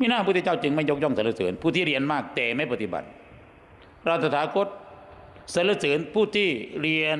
มีหน้าพุทธเจ้าจึงไม่ยกย่องสรรเสริญผู้ที่เรียนมากแต่ไม่ปฏิบัติ เราตถาคตสรรเสริญผู้ที่เรียน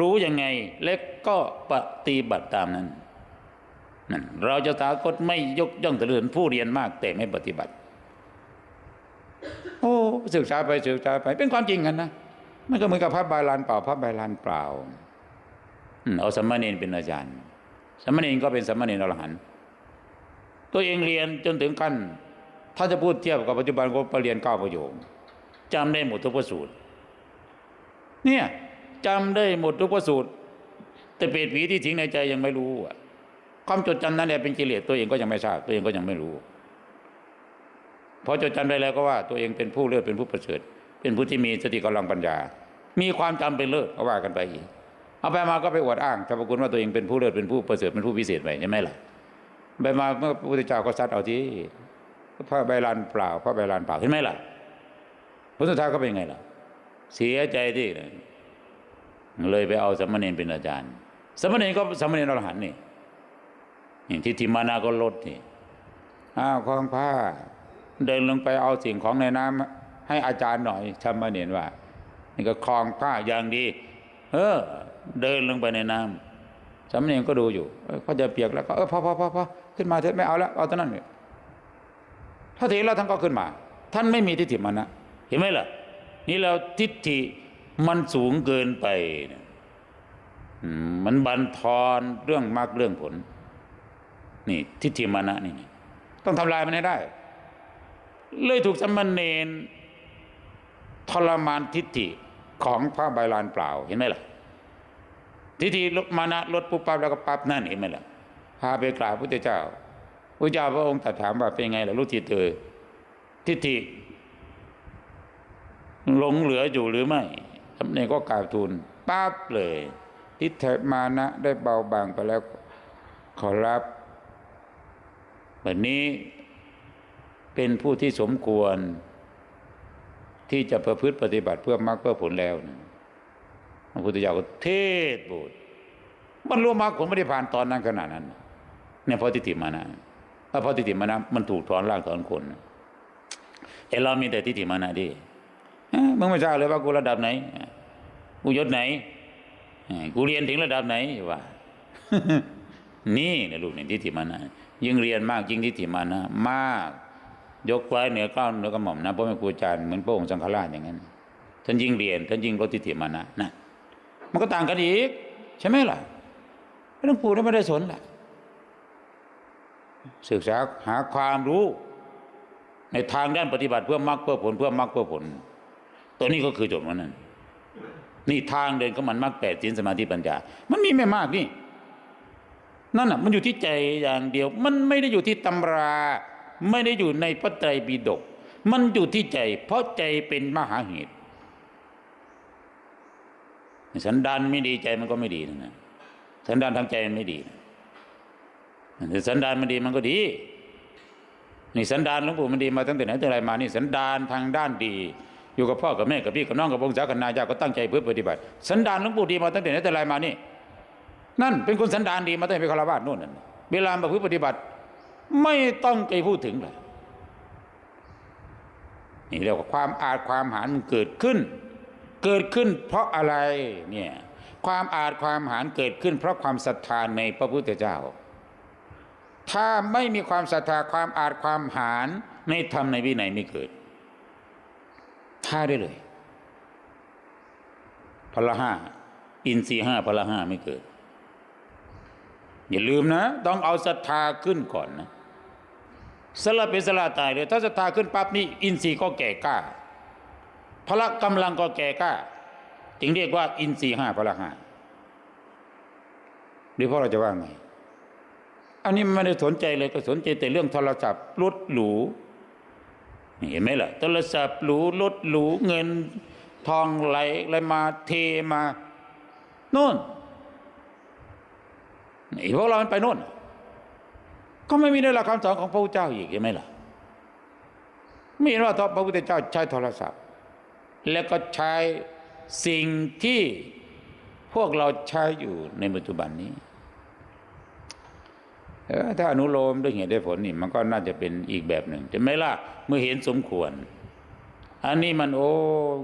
รู้ยังไงและก็ปฏิบัติตามนั้นนั่นเราจะตถาคตไม่ยกย่องสรรเสริญผู้เรียนมากแต่ไม่ปฏิบัติ โอ้ศึกษาไปศึกษาไปเป็นความจริงกันนะมันก็เหมือนกับพระบาลานเปล่าพระบาลานเปล่าเอาสมณเณรเป็นอาจารย์สมณเณรก็เป็นสมณเณรอรหันต์ ตัวเองเรียนจนถึงขั้นถ้าจะพูดเทียบกับปัจจุบันก็ไปเรียนเก้าประโยคจำได้หมดทุกพระสูตร เนี่ยจำได้หมดทุกพระสูตร แต่เปรตผีที่ทิ้งในใจยังไม่รู้อะความจดจำนั้นแหละเป็นกิเลสตัวเองก็ยังไม่ทราบตัวเองก็ยังไม่รู้พอจดจำได้แล้วก็ว่าตัวเองเป็นผู้เลิศเป็นผู้ประเสริฐเป็นผู้ที่มีสติกำลังปัญญา มีความจำเป็นเลิศก็ว่ากันไปอีกเอาไปมาก็ไปอวดอ้างสรรพคุณว่าตัวเองเป็นผู้เลิศเป็นผู้ประเสริฐเป็นผู้พิเศษไปใช่ไหมล่ะ ไปมาเมื่อพระพุทธเจ้าก็ซัดเอาที่พระใบลานเปล่าพระใบลานเปล่าเห็นไหมล่ะผลสุดท้ายก็เป็นไงล่ะ เสียใจที่เลยไปเอาสมเณรเป็นอาจารย์ สมเณรก็สมเณรอรหันต์นี่นี่ทิฏฐิมานาก็ลดนี่อ้าวคลองผ้า เดินลงไปเอาสิ่งของในน้ำให้อาจารย์หน่อยชำมาเนีนว่านี่ก็คลองผ้าอย่างดี เออ เดินลงไปในน้ำสามเณรก็ดูอยู่เขาจะเปียกแล้วก็เออพอพอพอพอ ขึ้นมาเถอะไม่เอาแล้วเอาตอนนั้นเลยถ้าเถแล้วท่านก็ขึ้นมา ท่านไม่มีทิฏฐิมานะเห็นไหมล่ะ นี่เราทิฏฐิมันสูงเกินไปเนี่ยมันบันทอนเรื่องมรรคเรื่องผล นี่ทิฏฐิมานะนี่ต้องทำลายมันให้ได้ เลยถูกสมณเณรทรมานทิฏฐิของพระใบลานเปล่าเห็นไหมล่ะทิฏฐิมานะลดปุ๊บปั๊บแล้วก็ปั๊บนั่นเห็นไหมล่ะ พาไปกราบพระเจ้าพระเจ้าพระองค์ตรัสถามว่าเป็นไงล่ะลูกจิตเธอทิฏฐิหลงเหลืออยู่หรือไม่สมณเณรก็กราบทูลปั๊บเลย ทิฏฐิมานะได้เบาบางไปแล้ว ขอรับวันนี้เป็นผู้ที่สมควร ที่จะประพฤติปฏิบัติเพื่อมรรคเพื่อผลแล้วนะพระพุทธเจ้าก็เทศน์โบสถ์บรรลุมรรคผลไม่ได้ผ่านตอนนั้นขนาดนั้น เนี่ยเพราะทิฏฐิมานะถ้าเพราะทิฏฐิมานะมันถูกถอนรากถอนคนไอเรามีแต่ทิฏฐิมานะดิมึงไม่ทราบเลยว่ากูระดับไหนกูยศไหนกูเรียนถึงระดับไหนว่านี่นะลูกนี่ทิฏฐิมานะยิ่งเรียนมากยิ่งทิฏฐิมานะมาก ยกไว้เหนือก้าวเหนือกระหม่อมนะเพราะไม่ครูอาจารย์เหมือนพระองค์สังฆราชอย่างนั้นท่านยิ่งเรียนท่านยิ่งลดทิฏฐิมานะนะมันก็ต่างกันอีก ใช่ไหมล่ะไม่ต้องพูดแล้วไม่ได้สนล่ะ ศึกษาหาความรู้ ในทางด้านปฏิบัติเพื่อมรรคเพื่อผลเพื่อมรรคเพื่อผล ตัวนี้ก็คือจบมันนั้นนี่ทางเดินของมันมรรคแปดสินสมาธิปัญญา มันมีไม่มากนี่นั่นอะมันอยู่ที่ใจอย่างเดียว มันไม่ได้อยู่ที่ตำรา ไม่ได้อยู่ในพระไตรปิฎกมันอยู่ที่ใจ เพราะใจเป็นมหาเหตุสันดานไม่ดีใจมันก็ไม่ดีนะสันดานทางใจมันไม่ดีนะ สันดานมันดีมันก็ดีนี่สันดานหลวงปู่มันดีมาตั้งแต่ไหนแต่ไรมานี่สันดานทางด้านดี อยู่กับพ่อกับแม่กับพี่กับน้องกับวงศาคณาญาติก็ตั้งใจเพื่อปฏิบัติ สันดานหลวงปู่ดีมาตั้งแต่ไหนแต่ไรมานี่ นั่นเป็นคนสันดานดีมาตั้งแต่เป็นคารวาสนู่นนั่นเวลาประพฤติปฏิบัติ ไม่ต้องไปพูดถึงเลยนี่เรียกว่าความอาจความหารมันเกิดขึ้น เกิดขึ้นเพราะอะไรเนี่ยความอาจความหารเกิดขึ้น เพราะความศรัทธาในพระพุทธเจ้า ถ้าไม่มีความศรัทธาความอาจความหารในธรรมในวินัยไม่เกิดท่าได้เลยพละห้าอินทรีห้าพละห้าไม่เกิด อย่าลืมนะ ต้องเอาศรัทธาขึ้นก่อนนะสละเป็นสละตายเลย ถ้าศรัทธาขึ้นปั๊บนี่อินทรีย์ก็แก่กล้าพละกำลังก็แก่กล้าจึงเรียกว่า อินทรีห้าพละห้าหรือพ่อเราจะว่าไง อันนี้ไม่ได้สนใจเลยก็สนใจแต่เรื่องโทรศัพท์รถหรูเห็นไหมล่ะโทรศัพท์หรูรถหรูเงินทองไหลอะไหลมาเทมาโน่นนี่พวกเรามันไปโน่น ก็ไม่มีในหลักคำสอนของพระพุทธเจ้าอีกเห็นไหมล่ะไม่เห็นว่าพระพุทธเจ้าใช้โทรศัพท์ แล้วก็ใช้สิ่งที่พวกเราใช้อยู่ในปัจจุบันนี้ ถ้าอนุโลมด้วยเหตุด้วยผลนี่มันก็น่าจะเป็นอีกแบบหนึ่งจะไหม่ล่ะเมื่อเห็นสมควร อันนี้มันโอ้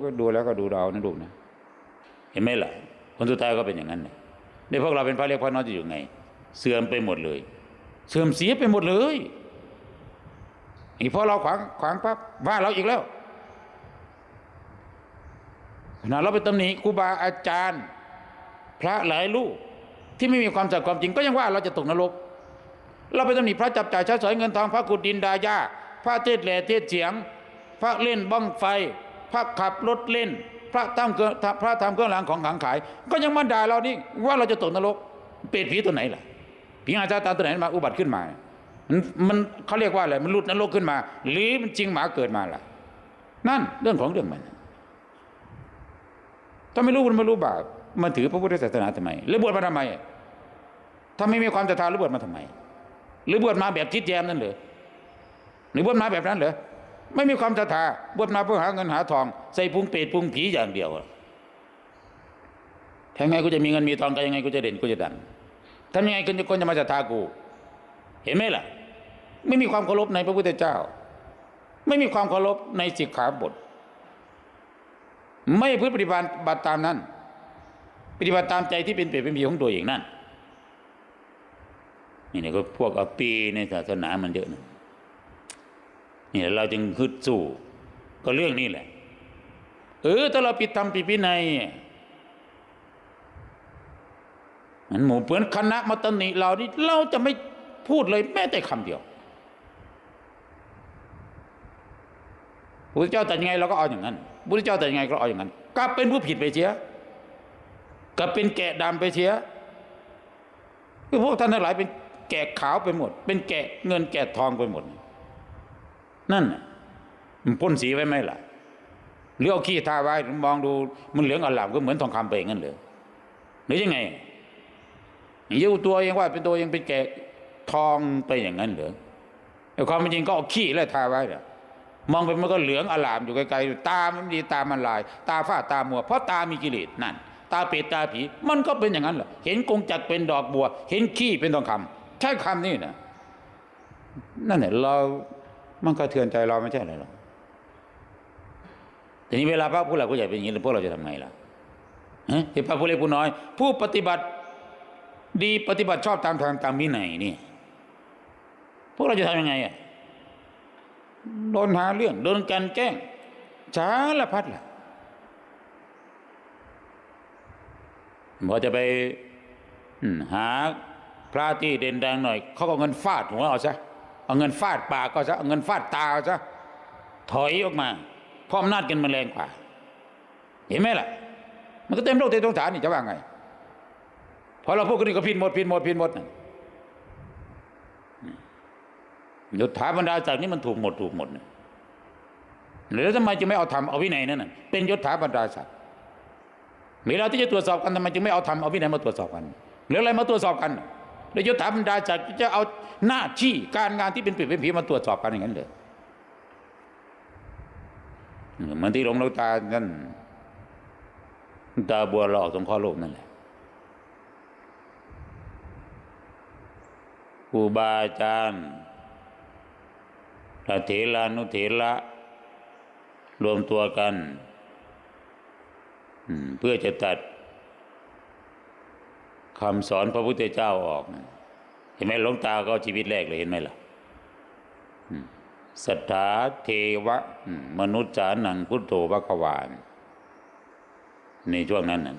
ก็ดูแล้วก็ดูเรานะลูกนะ เห็นไหมล่ะ คนสุดท้ายก็เป็นอย่างนั้นเนี่ยในพวกเราเป็นพระเรียกพระน้อยจะอยู่ไง เสื่อมไปหมดเลย เสื่อมเสียไปหมดเลยอีกพอเราขวางขวางปั๊บว่าเราอีกแล้วขณะเราไปตำหนิครูบาอาจารย์ พระหลายลูกที่ไม่มีความจัดความจริงก็ยังว่าเราจะตกนรก เราไปตำหนิพระจับจ่ายใช้สอยเงินทองพระกุดดินดายาพระเทศแหล่เทศเสียง พระเล่นบ้องไฟ พระขับรถเล่น พระทำเครื่องพระทำเครื่องรางของขลังขาย ก็ยังมาด่าเรานี่ว่าเราจะตกนรกเปรตผีตัวไหนล่ะผีอาจารย์ตาตัวไหนมาอุบัติขึ้นมา มันเขาเรียกว่าอะไรมันหลุดนรกขึ้นมา หรือมันจริงหมาเกิดมาล่ะ นั่นเรื่องของเรื่องมันถ้าไม่รู้บุญไม่รู้บาปมันถือพระพุทธศาสนาทำไมหรือบวชมาทำไมถ้าไม่มีความศรัทธาหรือบวชมาทำไม หรือบวชมาแบบทิดแยมนั่นเหรอหรือบวชมาแบบนั้นเหรอไม่มีความศรัทธาบวชมาเพื่อหาเงินหาทอง ใส่พุงเปรตพุงผีอย่างเดียวทำไงกูจะมีเงินมีทองกันยังไงกูจะเด่นกูจะดังทำยังไงคนจะคนจะมาศรัทธากู เห็นไหมล่ะ ไม่มีความเคารพในพระพุทธเจ้า ไม่มีความเคารพในสิกขาบท ไม่พึ่งปฏิบัติบัติตามนั้น ปฏิบัติตามใจที่เป็นเปรตเป็นผีของตัวเองนั่น นี่เนี่ยก็พวกเอาปีในศาสนามันเยอะนะนี่เราจึงฮึดสู้ ก็เรื่องนี้แหละ เออถ้าเราปิดธรรมปิดวินัยมันหมู่เพื่อนคณะมาตนิเรานี่เราจะไม่พูดเลยแม้แต่คำเดียวพระเจ้าแต่ยังไงเราก็เอาอย่างนั้นพระเจ้าแต่ยังไงก็เอาอย่างนั้นกลับเป็นผู้ผิดไปเชียกลับเป็นแกะดำไปเชียพวกท่านทั้งหลายเป็น กะขาวไปหมด เป็นแกะเงินแกะทองไปหมด นั่นมันพ่นสีไว้ไหมล่ะหรือเอาขี้ทาไว้มองดูมันเหลืองอลามก็เหมือนทองคำไปงั้นเลยหรือยังไงยิ่งตัวเองว่าเป็นตัวเองเป็นแกะทองไปอย่างนั้นเหรอแต่ความจริงก็เอาขี้แล้วทาไว้น่ะมองไปมันก็เหลืองอลามอยู่ไกลๆตามันดีตามันลาย ตาฝ้าตามัว เพราะตามีกิเลสนั่น ตาเปรตตาผี มันก็เป็นอย่างนั้นแหละเห็นกงจักรเป็นดอกบัว เห็นขี้เป็นทองคำ ใช่คำนี้นะนั่นแหละเรามันก็เทือนใจเราไม่ใช่อะไรหรอกทีนี้เวลาพระผู้หลักผู้ใหญ่เป็นอย่างนี้พวกเราจะทำไงล่ะฮะที่พระผู้เล็กผู้น้อย ผู้ปฏิบัติดีปฏิบัติชอบตามทางตามวินัยนี่ พวกเราจะทำยังไงอะโดนหาเรื่องโดนกันแกล้งสารพัดล่ะพอจะไปหา พระที่เด่นดังหน่อยเขาก็เงินฟาดหัวเอาซะเอาเงินฟาดปากก็ซะเอาเงินฟาดตาเอาซะถอยออกมาเพราะอำนาจกันมันแรงกว่า เห็นไหมล่ะ มันก็เต็มโลกเต็มสงสารนี่จะว่าไงพอเราพูดกันนี่ก็ผิดหมดผิดหมดผิดหมดยศถาบรรดาศักดิ์นี่มันถูกหมดถูกหมดนะแล้วทำไมจึงไม่เอาธรรมเอาวินัยนั่นน่ะเป็นยศถาบรรดาศักดิ์เวลาที่จะตรวจสอบกันทำไมจึงไม่เอาธรรมเอาวินัยมาตรวจสอบกันหรืออะไรมาตรวจสอบกัน แล้วยศถาบรรดาศักดิ์จะเอาหน้าที่การงานที่เป็นปิดเป็นผีมาตรวจสอบกันอย่างนั้นเลยเหมือนที่หลวงตาท่านตาบัวหลอกตรงข้อโลกนั่นแหละครูบาอาจารย์ระเถรานุเถระรวมตัวกัน เพื่อจะตัด คำสอนพระพุทธเจ้าออก เห็นไหมหลวงตาก็เอาชีวิตแรกเลยเห็นไหมล่ะสัทธาเทวะ มนุษย์สานังพุทโธพระกวานในช่วงนั้นน่ะ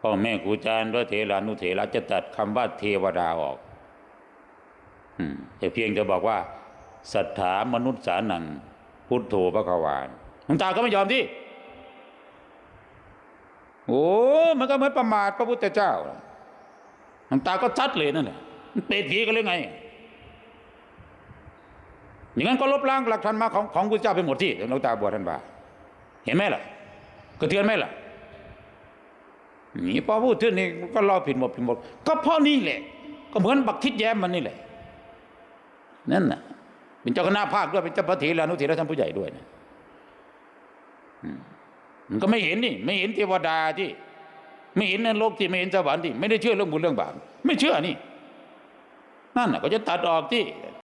พ่อแม่ครูอาจารย์พระเถรานุเถระจะตัดคำว่าเทวดาออกอืมแต่เพียงจะบอกว่าสัทธามนุษย์สานังพุทโธพระกวานหลวงตาก็ไม่ยอมที่ โอ้มันก็เหมือนประมาทพระพุทธเจ้าหลวงตาก็ชัดเลยนั่นแหละมันเปรตผีกันเลยไง อย่างนั้นก็ลบล้างหลักธรรมะของของพระเจ้าไปหมดที่หลวงตาบวชท่านว่าเห็นไหมล่ะกระเทือนไหมล่ะนี่พอพูดถึงนี่ก็รอผิดหมดผิดหมด ก็เพราะนี่แหละ ก็เหมือนบักทิดแย้มมันนี่แหละ นั่นน่ะ เป็นเจ้าคณะภาคด้วยเป็นเจ้าพระเถรานุเถระท่านผู้ใหญ่ด้วยนะ อืม ก็ไม่เห็นนี่ ไม่เห็นเทวดาที่ ไม่เห็นนรกที่ไม่เห็นสวรรค์ที่ไม่ได้เชื่อเรื่องบุญเรื่องบาปไม่เชื่อนี่ นั่นก็จะตัดออกที่